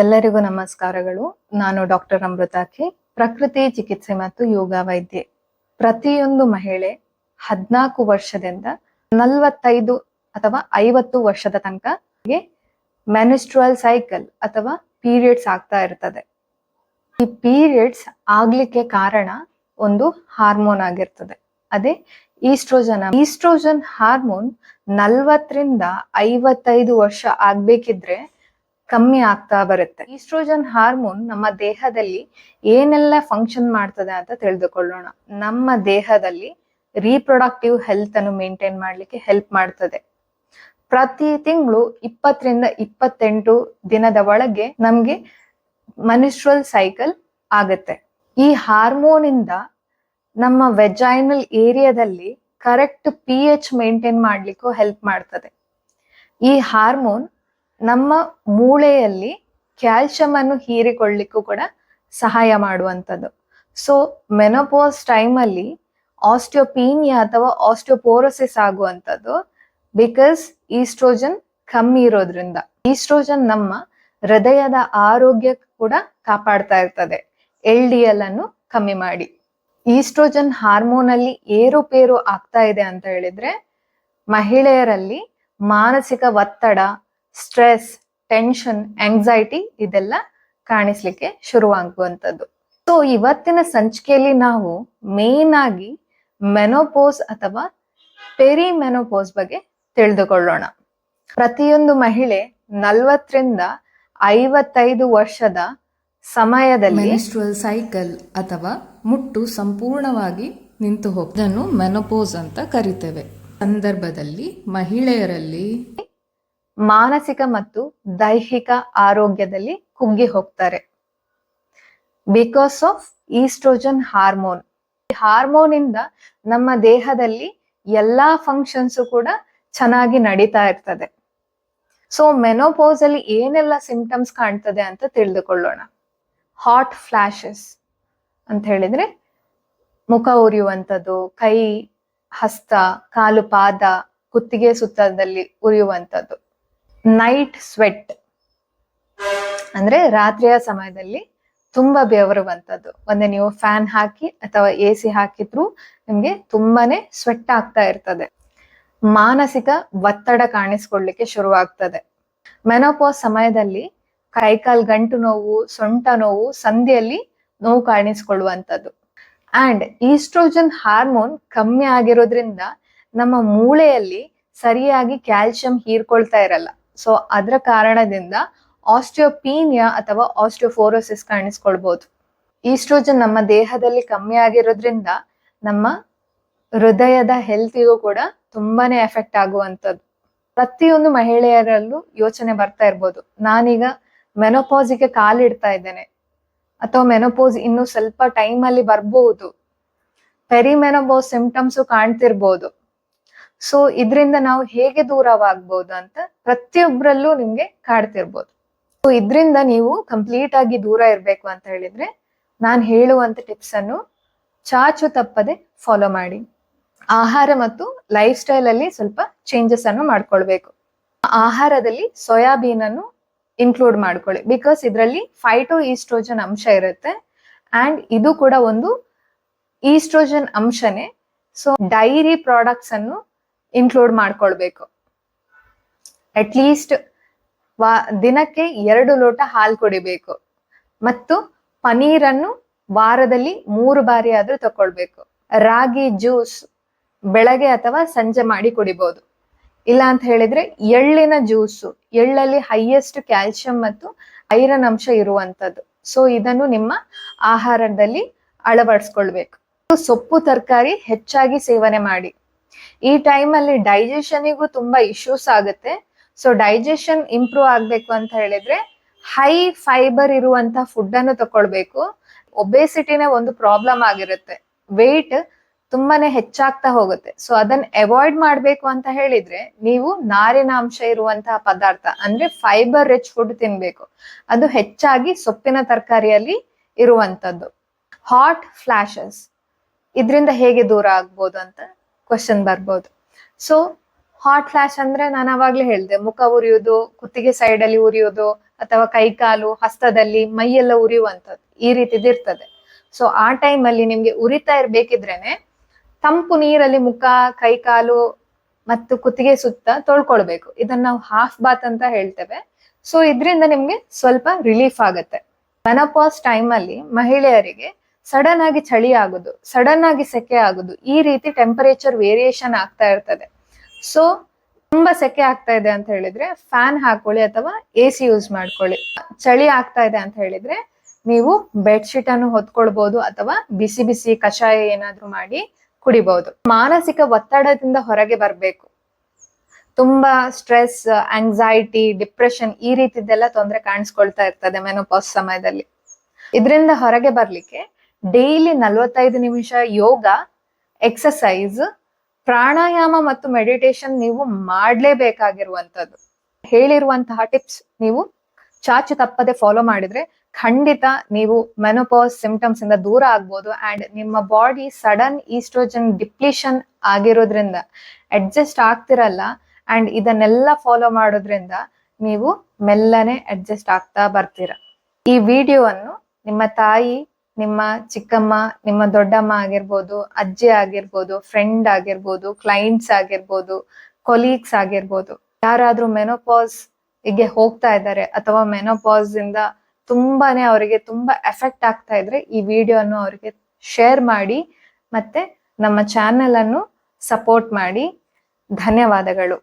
ಎಲ್ಲರಿಗೂ ನಮಸ್ಕಾರಗಳು. ನಾನು ಡಾಕ್ಟರ್ ಅಮೃತಾಖಿ ಪ್ರಕೃತಿ ಚಿಕಿತ್ಸೆ ಮತ್ತು ಯೋಗ ವೈದ್ಯೆ. ಪ್ರತಿಯೊಂದು ಮಹಿಳೆ ಹದ್ನಾಲ್ಕು ವರ್ಷದಿಂದ ನಲವತ್ತೈದು ಅಥವಾ ಐವತ್ತು ವರ್ಷದ ತನಕ ಮೆನಿಸ್ಟ್ರಲ್ ಸೈಕಲ್ ಅಥವಾ ಪೀರಿಯಡ್ಸ್ ಆಗ್ತಾ ಇರ್ತದೆ. ಈ ಪೀರಿಯಡ್ಸ್ ಆಗ್ಲಿಕ್ಕೆ ಕಾರಣ ಒಂದು ಹಾರ್ಮೋನ್ ಆಗಿರ್ತದೆ. ಅದೇ ಈಸ್ಟ್ರೋಜನ್. ಈಸ್ಟ್ರೋಜನ್ ಹಾರ್ಮೋನ್ ನಲ್ವತ್ತರಿಂದ ಐವತ್ತೈದು ವರ್ಷ ಆಗ್ಬೇಕಿದ್ರೆ ಕಮ್ಮಿ ಆಗ್ತಾ ಬರುತ್ತೆ. ಈಸ್ಟ್ರೋಜನ್ ಹಾರ್ಮೋನ್ ನಮ್ಮ ದೇಹದಲ್ಲಿ ಏನೆಲ್ಲ ಫಂಕ್ಷನ್ ಮಾಡ್ತದೆ ಅಂತ ತಿಳಿದುಕೊಳ್ಳೋಣ. ನಮ್ಮ ದೇಹದಲ್ಲಿ ರೀಪ್ರೊಡಕ್ಟಿವ್ ಹೆಲ್ತ್ ಅನ್ನು ಮೇಂಟೈನ್ ಮಾಡ್ಲಿಕ್ಕೆ ಹೆಲ್ಪ್ ಮಾಡ್ತದೆ. ಪ್ರತಿ ತಿಂಗಳು ಇಪ್ಪತ್ತರಿಂದ ಇಪ್ಪತ್ತೆಂಟು ದಿನದ ಒಳಗೆ ನಮ್ಗೆ ಮನಿಸ್ಟ್ರಲ್ ಸೈಕಲ್ ಆಗುತ್ತೆ. ಈ ಹಾರ್ಮೋನ್ ಇಂದ ನಮ್ಮ ವೆಜೈನಲ್ ಏರಿಯಾದಲ್ಲಿ ಕರೆಕ್ಟ್ ಪಿ ಎಚ್ ಮೇಂಟೈನ್ ಮಾಡ್ಲಿಕ್ಕೂ ಹೆಲ್ಪ್ ಮಾಡ್ತದೆ. ಈ ಹಾರ್ಮೋನ್ ನಮ್ಮ ಮೂಳೆಯಲ್ಲಿ ಕ್ಯಾಲ್ಸಿಯಂ ಅನ್ನು ಹೀರಿಕೊಳ್ಳಿಕ್ಕೂ ಕೂಡ ಸಹಾಯ ಮಾಡುವಂಥದ್ದು. ಸೊ ಮೆನೋಪೋಸ್ ಟೈಮಲ್ಲಿ ಆಸ್ಟಿಯೋಪೀನಿಯಾ ಅಥವಾ ಆಸ್ಟಿಯೋಪೋರೋಸಿಸ್ ಆಗುವಂಥದ್ದು ಬಿಕಾಸ್ ಈಸ್ಟ್ರೋಜನ್ ಕಮ್ಮಿ ಇರೋದ್ರಿಂದ. ಈಸ್ಟ್ರೋಜನ್ ನಮ್ಮ ಹೃದಯದ ಆರೋಗ್ಯ ಕೂಡ ಕಾಪಾಡ್ತಾ ಇರ್ತದೆ. ಎಲ್ ಡಿ ಎಲ್ ಅನ್ನು ಕಮ್ಮಿ ಮಾಡಿ. ಈಸ್ಟ್ರೋಜನ್ ಹಾರ್ಮೋನ್ ಅಲ್ಲಿ ಏರುಪೇರು ಆಗ್ತಾ ಇದೆ ಅಂತ ಹೇಳಿದ್ರೆ ಮಹಿಳೆಯರಲ್ಲಿ ಮಾನಸಿಕ ಒತ್ತಡ ಸ್ಟ್ರೆಸ್, ಟೆನ್ಷನ್ ಆಂಗ್ಸೈಟಿ ಇದೆಲ್ಲ ಕಾಣಿಸ್ಲಿಕ್ಕೆ ಶುರುವಾಗುವಂಥದ್ದು. ಸೊ ಇವತ್ತಿನ ಸಂಚಿಕೆಯಲ್ಲಿ ನಾವು ಮೇನ್ ಆಗಿ ಮೆನೋಪೋಸ್ ಅಥವಾ ಪೆರಿ ಮೆನೋಪೋಸ್ ಬಗ್ಗೆ ತಿಳಿದುಕೊಳ್ಳೋಣ. ಪ್ರತಿಯೊಂದು ಮಹಿಳೆ ನಲ್ವತ್ತರಿಂದ ಐವತ್ತೈದು ವರ್ಷದ ಸಮಯದಲ್ಲಿ ಸೈಕಲ್ ಅಥವಾ ಮುಟ್ಟು ಸಂಪೂರ್ಣವಾಗಿ ನಿಂತು ಹೋಗ್ದನ್ನು ಮೆನೋಪೋಸ್ ಅಂತ ಕರಿತೇವೆ. ಸಂದರ್ಭದಲ್ಲಿ ಮಹಿಳೆಯರಲ್ಲಿ ಮಾನಸಿಕ ಮತ್ತು ದೈಹಿಕ ಆರೋಗ್ಯದಲ್ಲಿ ಕುಗ್ಗಿ ಹೋಗ್ತಾರೆ. Because of estrogen hormone hormone ಇಂದ ನಮ್ಮ ದೇಹದಲ್ಲಿ ಎಲ್ಲಾ ಫಂಕ್ಷನ್ಸ್ ಕೂಡ ಚೆನ್ನಾಗಿ ನಡೀತಾ ಇರ್ತದೆ. ಸೊ ಮೆನೋಪೋಸ್ ಅಲ್ಲಿ ಏನೆಲ್ಲ ಸಿಂಪ್ಟಮ್ಸ್ ಕಾಣ್ತದೆ ಅಂತ ತಿಳಿದುಕೊಳ್ಳೋಣ. ಹಾಟ್ ಫ್ಲಾಶಸ್ ಅಂತ ಹೇಳಿದ್ರೆ ಮುಖ ಉರಿಯುವಂಥದ್ದು, ಕೈ ಹಸ್ತ, ಕಾಲು ಪಾದ, ಕುತ್ತಿಗೆ ಸುತ್ತದಲ್ಲಿ ಉರಿಯುವಂಥದ್ದು. Night sweat. ಅಂದ್ರೆ ರಾತ್ರಿಯ ಸಮಯದಲ್ಲಿ ತುಂಬಾ ಬೆವರುವಂಥದ್ದು ಒಂದೇ ನೀವು ಫ್ಯಾನ್ ಹಾಕಿ ಅಥವಾ ಎ ಸಿ ಹಾಕಿದ್ರು ನಿಮ್ಗೆ ತುಂಬಾನೇ ಸ್ವೆಟ್ ಆಗ್ತಾ ಇರ್ತದೆ. ಮಾನಸಿಕ ಒತ್ತಡ ಕಾಣಿಸ್ಕೊಳ್ಲಿಕ್ಕೆ ಶುರುವಾಗ್ತದೆ. ಮೆನೋಪೋಸ್ ಸಮಯದಲ್ಲಿ ಕೈಕಾಲ್ ಗಂಟು ನೋವು, ಸೊಂಟ ನೋವು, ಸಂಧಿಯಲ್ಲಿ ನೋವು ಕಾಣಿಸ್ಕೊಳ್ಳುವಂಥದ್ದು ಅಂಡ್ ಈಸ್ಟ್ರೋಜನ್ ಹಾರ್ಮೋನ್ ಕಮ್ಮಿ ಆಗಿರೋದ್ರಿಂದ ನಮ್ಮ ಮೂಳೆಯಲ್ಲಿ ಸರಿಯಾಗಿ ಕ್ಯಾಲ್ಸಿಯಂ ಹೀರ್ಕೊಳ್ತಾ ಇರಲ್ಲ. ಸೊ ಅದರ ಕಾರಣದಿಂದ ಆಸ್ಟಿಯೋಪೀನಿಯಾ ಅಥವಾ ಆಸ್ಟಿಯೋಫೋರೋಸಿಸ್ ಕಾಣಿಸ್ಕೊಳ್ಬಹುದು ಈಸ್ಟ್ರೋಜನ್ ನಮ್ಮ ದೇಹದಲ್ಲಿ ಕಮ್ಮಿ ಆಗಿರೋದ್ರಿಂದ ನಮ್ಮ ಹೃದಯದ ಹೆಲ್ತಿಗೂ ಕೂಡ ತುಂಬಾನೇ ಎಫೆಕ್ಟ್ ಆಗುವಂಥದ್ದು. ಪ್ರತಿಯೊಂದು ಮಹಿಳೆಯರಲ್ಲೂ ಯೋಚನೆ ಬರ್ತಾ ಇರ್ಬೋದು. ನಾನೀಗ ಮೆನೋಪಾಸಿಗೆ ಕಾಲಿಡ್ತಾ ಇದ್ದೇನೆ. ಅಥವಾ ಮೆನೋಪೋಸ್ ಇನ್ನು ಸ್ವಲ್ಪ ಟೈಮ್ ಅಲ್ಲಿ ಬರ್ಬಹುದು ಪೆರಿಮೆನೋಪೋಸ್ ಸಿಂಪ್ಟಮ್ಸ್ ಕಾಣ್ತಿರ್ಬೋದು. ಸೊ ಇದರಿಂದ ನಾವು ಹೇಗೆ ದೂರವಾಗ್ಬೋದು ಅಂತ ಪ್ರತಿಯೊಬ್ಬರಲ್ಲೂ ನಿಮ್ಗೆ ಕಾಡ್ತಿರ್ಬೋದು. ಸೊ ಇದರಿಂದ ನೀವು ಕಂಪ್ಲೀಟ್ ಆಗಿ ದೂರ ಇರ್ಬೇಕು ಅಂತ ಹೇಳಿದ್ರೆ ನಾನು ಹೇಳುವಂತ ಟಿಪ್ಸ್ ಅನ್ನು ಚಾಚು ತಪ್ಪದೆ ಫಾಲೋ ಮಾಡಿ. ಆಹಾರ ಮತ್ತು ಲೈಫ್ ಸ್ಟೈಲ್ ಅಲ್ಲಿ ಸ್ವಲ್ಪ ಚೇಂಜಸ್ ಅನ್ನು ಮಾಡ್ಕೊಳ್ಬೇಕು. ಆಹಾರದಲ್ಲಿ ಸೋಯಾಬೀನ್ ಅನ್ನು ಇನ್ಕ್ಲೂಡ್ ಮಾಡ್ಕೊಳ್ಳಿ. ಬಿಕಾಸ್ ಇದರಲ್ಲಿ ಫೈಟೋ ಈಸ್ಟ್ರೋಜನ್ ಅಂಶ ಇರುತ್ತೆ ಅಂಡ್ ಇದು ಕೂಡ ಒಂದು ಈಸ್ಟ್ರೋಜನ್ ಅಂಶನೇ. ಸೊ ಡೈರಿ ಪ್ರಾಡಕ್ಟ್ಸ್ ಅನ್ನು ಇನ್ಕ್ಲೂಡ್ ಮಾಡ್ಕೊಳ್ಬೇಕು. ಅಟ್ಲೀಸ್ಟ್ ವಾ, ದಿನಕ್ಕೆ ಎರಡು ಲೋಟ ಹಾಲು ಕುಡಿಬೇಕು. ಮತ್ತು ಪನೀರನ್ನು ವಾರದಲ್ಲಿ ಮೂರು ಬಾರಿ ಆದ್ರೂ ತಕೊಳ್ಬೇಕು. ರಾಗಿ ಜ್ಯೂಸ್ ಬೆಳಗ್ಗೆ ಅಥವಾ ಸಂಜೆ ಮಾಡಿ ಕುಡಿಬಹುದು ಇಲ್ಲ ಅಂತ ಹೇಳಿದ್ರೆ ಎಳ್ಳಿನ ಜ್ಯೂಸು, ಎಳ್ಳಲ್ಲಿ ಹೈಯೆಸ್ಟ್ ಕ್ಯಾಲ್ಸಿಯಂ ಮತ್ತು ಐರನ್ ಅಂಶ ಇರುವಂತದ್ದು. ಸೊ ಇದನ್ನು ನಿಮ್ಮ ಆಹಾರದಲ್ಲಿ ಅಳವಡಿಸ್ಕೊಳ್ಬೇಕು. ಸೊಪ್ಪು, ತರಕಾರಿ ಹೆಚ್ಚಾಗಿ ಸೇವನೆ ಮಾಡಿ. ಈ ಟೈಮಲ್ಲಿ ಡೈಜೆಷನಿಗೂ ತುಂಬಾ ಇಶ್ಯೂಸ್ ಆಗುತ್ತೆ. ಸೊ ಡೈಜೆಷನ್ ಇಂಪ್ರೂವ್ ಆಗ್ಬೇಕು ಅಂತ ಹೇಳಿದ್ರೆ ಹೈ ಫೈಬರ್ ಇರುವಂತಹ ಫುಡ್ ಅನ್ನು ತಕೊಳ್ಬೇಕು. ಒಬೇಸಿಟಿನೇ ಒಂದು ಪ್ರಾಬ್ಲಮ್ ಆಗಿರುತ್ತೆ. ವೆಯ್ಟ್ ತುಂಬಾನೇ ಹೆಚ್ಚಾಗ್ತಾ ಹೋಗುತ್ತೆ. ಸೊ ಅದನ್ನ ಅವಾಯ್ಡ್ ಮಾಡ್ಬೇಕು ಅಂತ ಹೇಳಿದ್ರೆ ನೀವು ನಾರಿನಾಂಶ ಇರುವಂತಹ ಪದಾರ್ಥ, ಅಂದ್ರೆ ಫೈಬರ್ ರಿಚ್ ಫುಡ್ ತಿನ್ಬೇಕು. ಅದು ಹೆಚ್ಚಾಗಿ ಸೊಪ್ಪಿನ ತರಕಾರಿಯಲ್ಲಿ ಇರುವಂತದ್ದು. ಹಾಟ್ ಫ್ಲಾಶಸ್ ಇದರಿಂದ ಹೇಗೆ ದೂರ ಆಗ್ಬೋದು ಅಂತ ಕ್ವಶನ್ ಬರ್ಬೋದು. ಸೊ ಹಾಟ್ ಫ್ಲಾಶ್ ಅಂದ್ರೆ ನಾನು ಅವಾಗ್ಲೇ ಹೇಳ್ದೆ, ಮುಖ ಉರಿಯೋದು ಕುತ್ತಿಗೆ ಸೈಡ್ ಅಲ್ಲಿ ಉರಿಯೋದು ಅಥವಾ ಕೈ ಕಾಲು, ಹಸ್ತದಲ್ಲಿ, ಮೈಯೆಲ್ಲ ಉರಿಯುವಂಥದ್ದು, ಈ ರೀತಿದ್ ಇರ್ತದೆ ಸೊ ಆ ಟೈಮ್ ಅಲ್ಲಿ ನಿಮ್ಗೆ ಉರಿತಾ ಇರ್ಬೇಕಿದ್ರೇನೆ, ತಂಪು ನೀರಲ್ಲಿ ಮುಖ, ಕೈ ಕಾಲು ಮತ್ತು ಕುತ್ತಿಗೆ ಸುತ್ತ ತೊಳ್ಕೊಳ್ಬೇಕು. ಇದನ್ನ ನಾವು ಹಾಫ್ ಬಾತ್ ಅಂತ ಹೇಳ್ತೇವೆ. ಸೊ ಇದರಿಂದ ನಿಮ್ಗೆ ಸ್ವಲ್ಪ ರಿಲೀಫ್ ಆಗುತ್ತೆ. ಟೈಮ್ ಅಲ್ಲಿ ಮಹಿಳೆಯರಿಗೆ ಸಡನ್ ಆಗಿ ಚಳಿ ಆಗೋದು ಸಡನ್ ಆಗಿ ಸೆಕೆ ಆಗೋದು, ಈ ರೀತಿ ಟೆಂಪರೇಚರ್ ವೇರಿಯೇಷನ್ ಆಗ್ತಾ ಇರ್ತದೆ. ಸೊ ತುಂಬಾ ಸೆಕೆ ಆಗ್ತಾ ಇದೆ ಅಂತ ಹೇಳಿದ್ರೆ ಫ್ಯಾನ್ ಹಾಕೊಳ್ಳಿ ಅಥವಾ ಎ ಸಿ ಯೂಸ್ ಮಾಡ್ಕೊಳ್ಳಿ. ಚಳಿ ಆಗ್ತಾ ಇದೆ ಅಂತ ಹೇಳಿದ್ರೆ ನೀವು ಬೆಡ್ಶೀಟ್ ಅನ್ನು ಹೊತ್ಕೊಳ್ಬಹುದು ಅಥವಾ ಬಿಸಿ ಬಿಸಿ ಕಷಾಯ ಏನಾದ್ರೂ ಮಾಡಿ ಕುಡಿಬಹುದು ಮಾನಸಿಕ ಒತ್ತಡದಿಂದ ಹೊರಗೆ ಬರ್ಬೇಕು. ತುಂಬಾ ಸ್ಟ್ರೆಸ್ ಆಂಗ್ಸೈಟಿ ಡಿಪ್ರೆಷನ್ ಈ ರೀತಿದ್ದೆಲ್ಲ ತೊಂದರೆ ಕಾಣಿಸ್ಕೊಳ್ತಾ ಇರ್ತದೆ ಮೆನೋಪಾಸ್ ಸಮಯದಲ್ಲಿ. ಇದರಿಂದ ಹೊರಗೆ ಬರ್ಲಿಕ್ಕೆ ಡೈಲಿ ನಲವತ್ತೈದು ನಿಮಿಷ ಯೋಗ ಎಕ್ಸಸೈಸ್ ಪ್ರಾಣಾಯಾಮ ಮತ್ತು ಮೆಡಿಟೇಷನ್ ನೀವು ಮಾಡ್ಲೇಬೇಕಾಗಿರುವಂತದ್ದು ಹೇಳಿರುವಂತಹ ಟಿಪ್ಸ್ ನೀವು ಚಾಚು ತಪ್ಪದೆ ಫಾಲೋ ಮಾಡಿದ್ರೆ ಖಂಡಿತ ನೀವು ಮೆನೋಪಾಸ್ ಸಿಂಪ್ಟಮ್ಸ್ ಇಂದ ದೂರ ಆಗ್ಬೋದು ಅಂಡ್ ನಿಮ್ಮ ಬಾಡಿ ಸಡನ್ ಈಸ್ಟ್ರೋಜನ್ ಡಿಪ್ಲಿಷನ್ ಆಗಿರೋದ್ರಿಂದ ಅಡ್ಜಸ್ಟ್ ಆಗ್ತಿರಲ್ಲ ಅಂಡ್ ಇದನ್ನೆಲ್ಲ ಫಾಲೋ ಮಾಡೋದ್ರಿಂದ ನೀವು ಮೆಲ್ಲನೆ ಅಡ್ಜಸ್ಟ್ ಆಗ್ತಾ ಬರ್ತೀರ. ಈ ವಿಡಿಯೋವನ್ನು ನಿಮ್ಮ ತಾಯಿ ನಿಮ್ಮ ಚಿಕ್ಕಮ್ಮ, ನಿಮ್ಮ ದೊಡ್ಡಮ್ಮ ಆಗಿರ್ಬೋದು, ಅಜ್ಜಿ ಆಗಿರ್ಬೋದು ಫ್ರೆಂಡ್ ಆಗಿರ್ಬೋದು ಕ್ಲೈಂಟ್ಸ್ ಆಗಿರ್ಬೋದು ಕೊಲೀಗ್ಸ್ ಆಗಿರ್ಬೋದು, ಯಾರಾದ್ರೂ ಮೆನೋಪಾಸ್ಗೆ ಹೋಗ್ತಾ ಇದ್ದಾರೆ ಅಥವಾ ಮೆನೋಪಾಸ್ ಇಂದ ತುಂಬಾನೇ ಅವರಿಗೆ ತುಂಬಾ ಎಫೆಕ್ಟ್ ಆಗ್ತಾ ಇದ್ರೆ ಈ ವಿಡಿಯೋನು ಅವರಿಗೆ ಶೇರ್ ಮಾಡಿ ಮತ್ತೆ ನಮ್ಮ ಚಾನೆಲ್ ಅನ್ನು ಸಪೋರ್ಟ್ ಮಾಡಿ. ಧನ್ಯವಾದಗಳು.